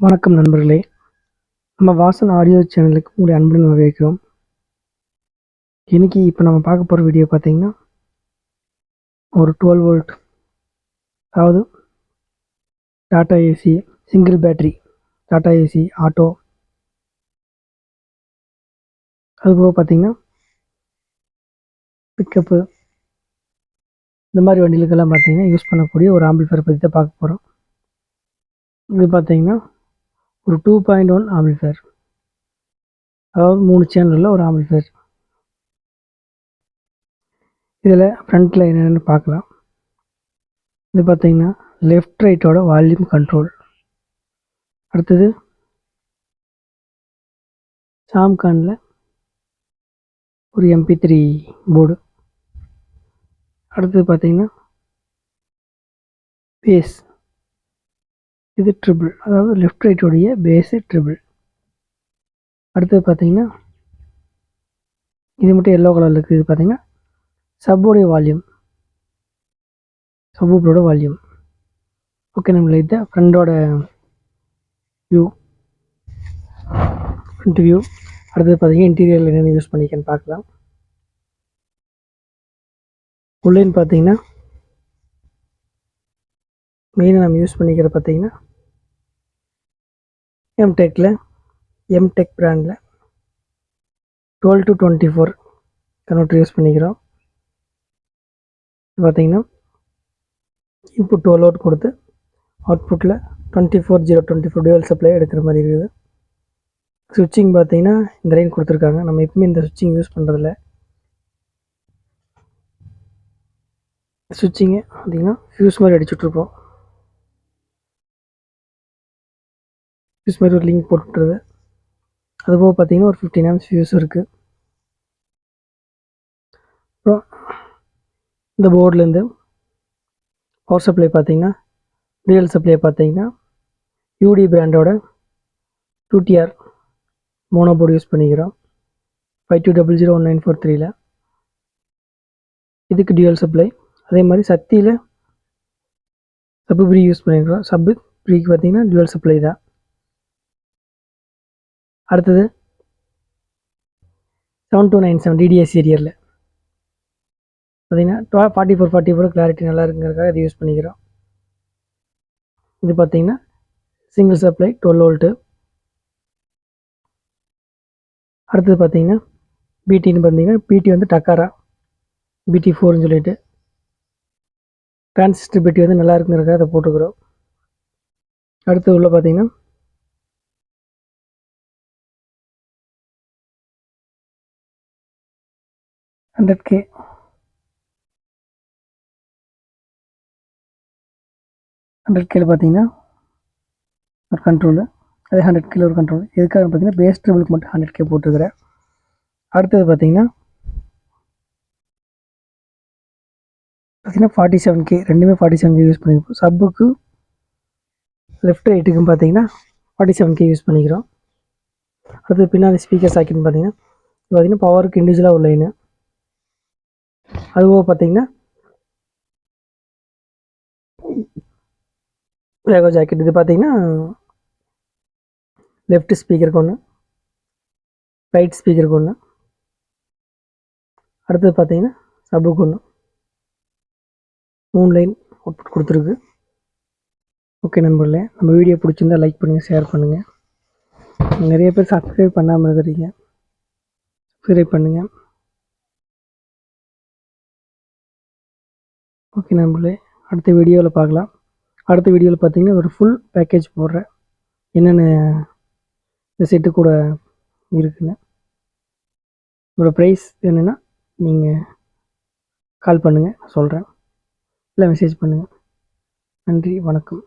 வணக்கம் நண்பர்களே. நம்ம வாசன் ஆடியோ சேனலுக்கு உங்களுடைய அன்புடன் வரவேற்கிறோம். இன்றைக்கி இப்போ நம்ம பார்க்க போகிற வீடியோ பார்த்திங்கன்னா ஒரு டுவெல் வோல்ட் அதாவது Tata AC single battery Tata AC auto. அதுபோக பார்த்தீங்கன்னா பிக்கப்பு இந்த மாதிரி வண்டிகளுக்கெல்லாம் பார்த்திங்கன்னா யூஸ் பண்ணக்கூடிய ஒரு ஆம்பிள்ஃபேர் பற்றி தான் பார்க்க போகிறோம் இது பார்த்தீங்கன்னா ஒரு டூ பாயிண்ட் ஒன் ஆம்பிள்ஃபேர் அதாவது மூணு சேனலில் ஒரு ஆம்பிள்ஃபேர் இதில் ஃப்ரண்ட்டில் என்னென்னு பார்க்கலாம். இது பார்த்தீங்கன்னா லெஃப்ட் ரைட்டோட வால்யூம் கண்ட்ரோல் அடுத்தது சாம்கானில் ஒரு எம்பி த்ரீ போர்டு அடுத்தது பார்த்திங்கன்னா பேஸ் இது ட்ரிபிள் அதாவது லெஃப்ட் ரைட்டோடைய பேஸு ட்ரிபிள் அடுத்தது பார்த்தீங்கன்னா இது மட்டும் எல்லோ கலரில் இருக்குது. இது பார்த்தீங்கன்னா சப்போடைய வால்யூம் சப்பூப்பரோட வால்யூம் ஓகே நம்மள இதை ஃப்ரெண்டோட வியூ ஃப்ரண்ட் வியூ அடுத்தது பார்த்தீங்கன்னா இன்டீரியரில் என்னென்ன யூஸ் பண்ணிக்கன்னு பார்க்கலாம். உள்ளேன்னு பார்த்தீங்கன்னா மெயினாக நம்ம யூஸ் பண்ணிக்கிற பார்த்தீங்கன்னா எம்டெக்கில் எம்டெக் பிராண்டில் twelve to twenty four converter use பண்ணிக்கிறோம் பார்த்தீங்கன்னா இன்புட் டுவெல் அவுட் கொடுத்து அவுட்புட்டில் twenty four zero twenty four twelve supply எடுக்கிற மாதிரி இருக்குது. சுவிட்சிங் பார்த்தீங்கன்னா இந்த லைன் கொடுத்துருக்காங்க. நம்ம எப்பவுமே இந்த சுவிட்சிங் யூஸ் பண்ணுறதில்ல சுவிட்சிங்கு பார்த்திங்கன்னா ஃபியூஸ் மாதிரி அடிச்சுட்ருப்போம் ஃபியூஸ் மாதிரி ஒரு லிங்க் போட்டுவிட்ருது அதுபோக பார்த்தீங்கன்னா ஒரு ஃபிஃப்டின் ஆம்ஸ் ஃபியூஸ் இருக்குது அப்புறம் இந்த போர்ட்லேருந்து பவர் சப்ளை பார்த்தீங்கன்னா ரியல் சப்ளை பார்த்தீங்கன்னா யூடி பிராண்டோட டூடிஆர் மோனோ போர்டு யூஸ் பண்ணிக்கிறோம். Five two double zero one nine four த்ரீல இதுக்கு டியூவல் சப்ளை அதே மாதிரி சக்தியில் சப்பு ப்ரீ யூஸ் பண்ணியிருக்கிறோம் சப்பு ப்ரீக்கு பார்த்தீங்கன்னா டியூவல் சப்ளை தான். அடுத்தது seven two nine seven DTS சீரியரில் பார்த்தீங்கன்னா twelve forty four forty four clarity நல்லா இருக்குங்கிறதுக்காக இது யூஸ் பண்ணிக்கிறோம். இது பார்த்தீங்கன்னா சிங்கிள் சப்ளை டுவெல் வோல்ட்டு அடுத்தது பார்த்தீங்கன்னா பிடின்னு பார்த்தீங்கன்னா பிடி வந்து டக்காரா? பிடி ஃபோர்னு சொல்லிட்டு. டிரான்சிஸ்டர் பிடி வந்து நல்லா இருக்குங்கிறதுக்காக அதை போட்டுக்கிறோம். அடுத்து உள்ள பார்த்தீங்கன்னா ஹண்ட்ரட் கே ஹண்ட்ரட் கேல பார்த்தீங்கன்னா ஒரு கண்ட்ரோலு அதே ஹண்ட்ரட் கிலோ ஒரு கண்ட்ரோல் எதுக்காக பார்த்தீங்கன்னா பேஸ் ட்ரிபிளுக்கு மட்டும் ஹண்ட்ரட் கே போட்டுருக்கிறேன். அடுத்தது பார்த்தீங்கன்னா பார்த்தீங்கன்னா ஃபார்ட்டி செவன் கே ரெண்டுமே ஃபார்ட்டி செவன் கே யூஸ் பண்ணிக்கிறோம் சப்புக்கு லெஃப்ட் ரைட்டுக்கும் பார்த்தீங்கன்னா ஃபார்ட்டி செவன் கே யூஸ் பண்ணிக்கிறோம். அடுத்து பின்னாடி ஸ்பீக்கர் சாக்கெட்னு பார்த்தீங்கன்னா பார்த்தீங்கன்னா பவருக்கு இண்டிவிஜுவலாக ஒரு லைனு அதுபோக பார்த்தீங்கன்னா வேகோ ஜாக்கெட். இது பார்த்தீங்கன்னா லெஃப்ட் ஸ்பீக்கருக்கு ஒன்று ரைட் ஸ்பீக்கருக்கு ஒன்று அடுத்தது பார்த்தீங்கன்னா சப்புக்கு ஒன்று மூணு லைன் அவுட்புட் கொடுத்துருக்கு. ஓகே நண்பர்களே நம்ம வீடியோ பிடிச்சிருந்தா லைக் பண்ணுங்கள் ஷேர் பண்ணுங்கள் நிறைய பேர் சப்ஸ்கிரைப் பண்ணாமல் இருக்கிறீங்க சப்ஸ்கிரைப் பண்ணுங்கள் ஓகே நண்பர்களே அடுத்த வீடியோவில் பார்க்கலாம். அடுத்த வீடியோவில் பார்த்தீங்கன்னா ஒரு ஃபுல் பேக்கேஜ் போடுறேன். என்னென்ன இந்த செட்டு கூட இருக்குன்னு. இதோட ப்ரைஸ் என்னென்னா நீங்கள் கால் பண்ணுங்கள் நான் சொல்கிறேன் இல்லை மெசேஜ் பண்ணுங்கள் நன்றி வணக்கம்.